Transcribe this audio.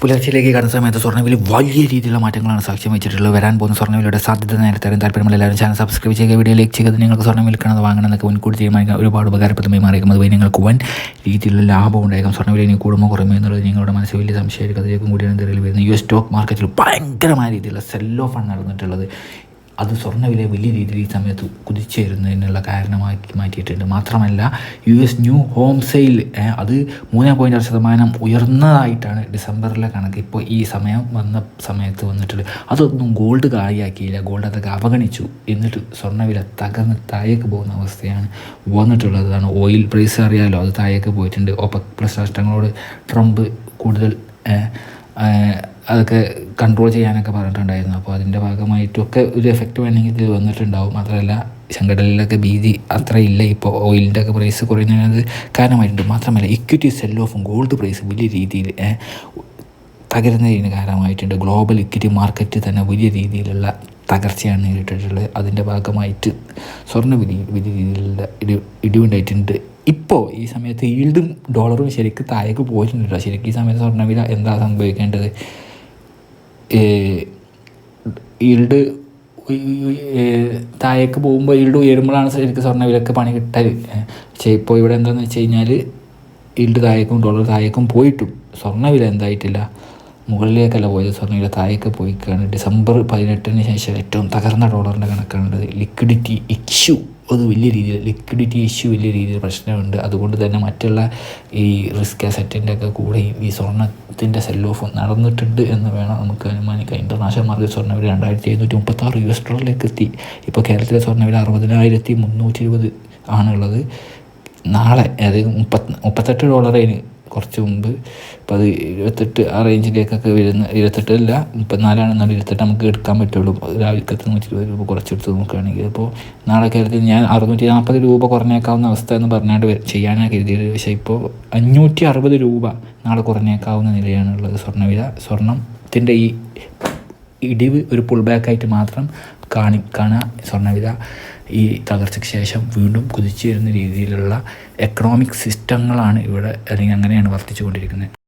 പുലർച്ചയിലേക്ക് കടന്ന സമയത്ത് സ്വർണവില വലിയ രീതിയിലുള്ള മാറ്റങ്ങളാണ് സാക്ഷ്യം വെച്ചിട്ടുള്ളത് വരാൻ പോകുന്ന സ്വർണവിലയുടെ സാധ്യത നേരത്തെ താല്പര്യം എല്ലാവരും ചാനൽ സബ്സ്ക്രൈബ് ചെയ്യുക. വീഡിയോ ലൈക്ക് ചെയ്യുക. നിങ്ങൾക്ക് സ്വർണം വിൽക്കണത് വാങ്ങണം എന്നൊക്കെ മുൻകൂട്ടി തീരുമാനിക്കാൻ ഒരുപാട് ഉപകാരപ്രദമായി മാറിയേക്കും. അതുവഴി നിങ്ങൾക്ക് വൻ രീതിയിലുള്ള ലാഭം ഉണ്ടായേക്കും. സ്വർണവില ഇനി കൂടുമോ കുറയുമോ എന്നുള്ളത് നിങ്ങളുടെ മനസ്സിൽ വലിയ സംശയമായിരിക്കും. അതിലേക്കും കൂടിയാണ് ഇതിൽ വരുന്നത് യു എസ് സ്റ്റോക്ക് മാർക്കറ്റിൽ ഭയങ്കരമായ രീതിയിലുള്ള സെൽ ഓഫ് നടന്നിട്ടുള്ളത്. അത് സ്വർണവില വലിയ രീതിയിൽ ഈ സമയത്ത് കുതിച്ചേരുന്നതിനുള്ള കാരണമാക്കി മാറ്റിയിട്ടുണ്ട്. മാത്രമല്ല U S new home sale അത് മൂന്ന് പോയിന്റ് ആറ് ശതമാനം ഉയർന്നതായിട്ടാണ് ഡിസംബറിലെ കണക്ക്. ഇപ്പോൾ ഈ സമയം വന്ന സമയത്ത് വന്നിട്ടുള്ളത് അതൊന്നും ഗോൾഡ് കാര്യമാക്കിയില്ല ഗോൾഡ് അതൊക്കെ അവഗണിച്ചു. എന്നിട്ട് സ്വർണവില തകർന്ന് താഴേക്ക് പോകുന്ന അവസ്ഥയാണ് വന്നിട്ടുള്ളതാണ്. ഓയിൽ പ്രൈസ് അറിയാമല്ലോ അത് താഴേക്ക് പോയിട്ടുണ്ട്. ഒപ്പക് പ്ലസ് രാഷ്ട്രങ്ങളോട് ട്രംപ് കൂടുതൽ അതൊക്കെ കൺട്രോൾ ചെയ്യാനൊക്കെ പറഞ്ഞിട്ടുണ്ടായിരുന്നു. അപ്പോൾ അതിന്റെ ഭാഗമായിട്ടൊക്കെ ഒരു എഫക്റ്റ് വേണമെങ്കിൽ ഇത് വന്നിട്ടുണ്ടാവും. മാത്രമല്ല ചെങ്കടലിലൊക്കെ ഭീതി അത്ര ഇല്ല ഇപ്പോൾ ഓയിലിന്റെ ഒക്കെ പ്രൈസ് കുറയുന്നത് കാരണമായിട്ടുണ്ട്. മാത്രമല്ല ഇക്വിറ്റി സെൽ ഓഫും ഗോൾഡ് പ്രൈസ് വലിയ രീതിയിൽ തകരുന്നതിന് കാരണമായിട്ടുണ്ട്. ഗ്ലോബൽ ഇക്വിറ്റി മാർക്കറ്റ് തന്നെ വലിയ രീതിയിലുള്ള തകർച്ചയാണ് നേരിട്ടിട്ടുള്ളത്. അതിന്റെ ഭാഗമായിട്ട് സ്വർണ വിധി വലിയ രീതിയിലുള്ള ഇടി ഇടിവുണ്ടായിട്ടുണ്ട്. ഇപ്പോൾ ഈ സമയത്ത് ഈൽഡും ഡോളറും ശരിക്കും താഴേക്ക് പോയിട്ടുണ്ട് ശരിക്കും ഈ സമയത്ത് സ്വർണവില എന്താ സംഭവിക്കേണ്ടത്? ഈൽഡ് താഴേക്ക് പോകുമ്പോൾ ഈൽഡ് ഉയരുമ്പോഴാണ് ശരിക്കും സ്വർണവിലക്ക് പണി കിട്ടൽ പക്ഷേ ഇപ്പോൾ ഇവിടെ എന്താണെന്ന് വെച്ച് കഴിഞ്ഞാൽ ഈൽഡ് താഴേക്കും ഡോളർ താഴേക്കും പോയിട്ടും സ്വർണവില എന്തായിട്ടില്ല. മുകളിലേക്കല്ല പോയത്. സ്വർണവില താഴേക്ക് പോയിക്കാണ്. ഡിസംബർ പതിനെട്ടിന് ശേഷം ഏറ്റവും തകർന്ന ഡോളറിന്റെ കണക്കാണുള്ളത്. Liquidity issue. അത് വലിയ രീതിയിൽ ലിക്വിഡിറ്റി ഇഷ്യൂ വലിയ രീതിയിൽ പ്രശ്നമുണ്ട്. അതുകൊണ്ട് തന്നെ മറ്റുള്ള ഈ റിസ്ക് അസറ്റിന്റെ ഒക്കെ കൂടെ ഈ സ്വർണത്തിന്റെ സെൽ ഓഫ് നടന്നിട്ടുണ്ട് എന്ന് വേണം നമുക്ക് അനുമാനിക്കാം. ഇന്റർനാഷണൽ മാർക്കറ്റ് സ്വർണവില രണ്ടായിരത്തി എഴുന്നൂറ്റി മുപ്പത്താറ് യു എസ് ഡോളറിലേക്ക് എത്തി. ഇപ്പോൾ കേരളത്തിലെ സ്വർണവില അറുപതിനായിരത്തി മുന്നൂറ്റി ഇരുപത് ആണുള്ളത്. നാളെ അതായത് മുപ്പത്തി മുപ്പത്തെട്ട് ഡോളറിന് കുറച്ച് മുമ്പ്. ഇപ്പോൾ അത് ഇരുപത്തെട്ട് ആ റേഞ്ചിലേക്കൊക്കെ വരുന്ന ഇരുപത്തെട്ടല്ല മുപ്പത്തിനാലാണെന്നാണ് ഇരുപത്തെട്ട് നമുക്ക് എടുക്കാൻ പറ്റുള്ളൂ. രാവിലത്തെ നൂറ്റി ഇരുപത് രൂപ കുറച്ചെടുത്ത് നോക്കുകയാണെങ്കിൽ. അപ്പോൾ നാളെ കേരളത്തിൽ ഞാൻ അറുന്നൂറ്റി നാൽപ്പത് രൂപ കുറഞ്ഞേക്കാവുന്ന അവസ്ഥ എന്ന് പറഞ്ഞാണ്ട് ചെയ്യാനാണ് കരുതിയത്. പക്ഷേ ഇപ്പോൾ അഞ്ഞൂറ്റി അറുപത് രൂപ നാളെ കുറഞ്ഞേക്കാവുന്ന നിലയാണുള്ളത് സ്വർണവില. സ്വർണത്തിന്റെ ഈ ഇടിവ് ഒരു പുൾ ബാക്കായിട്ട് മാത്രം കാണി കാണുക സ്വർണവില ഈ തകർച്ചയ്ക്ക് ശേഷം വീണ്ടും കുതിച്ചു വരുന്ന രീതിയിലുള്ള എക്കണോമിക് സിസ്റ്റങ്ങളാണ് ഇവിടെ അല്ലെങ്കിൽ അങ്ങനെയാണ് വർദ്ധിച്ചുകൊണ്ടിരിക്കുന്നത്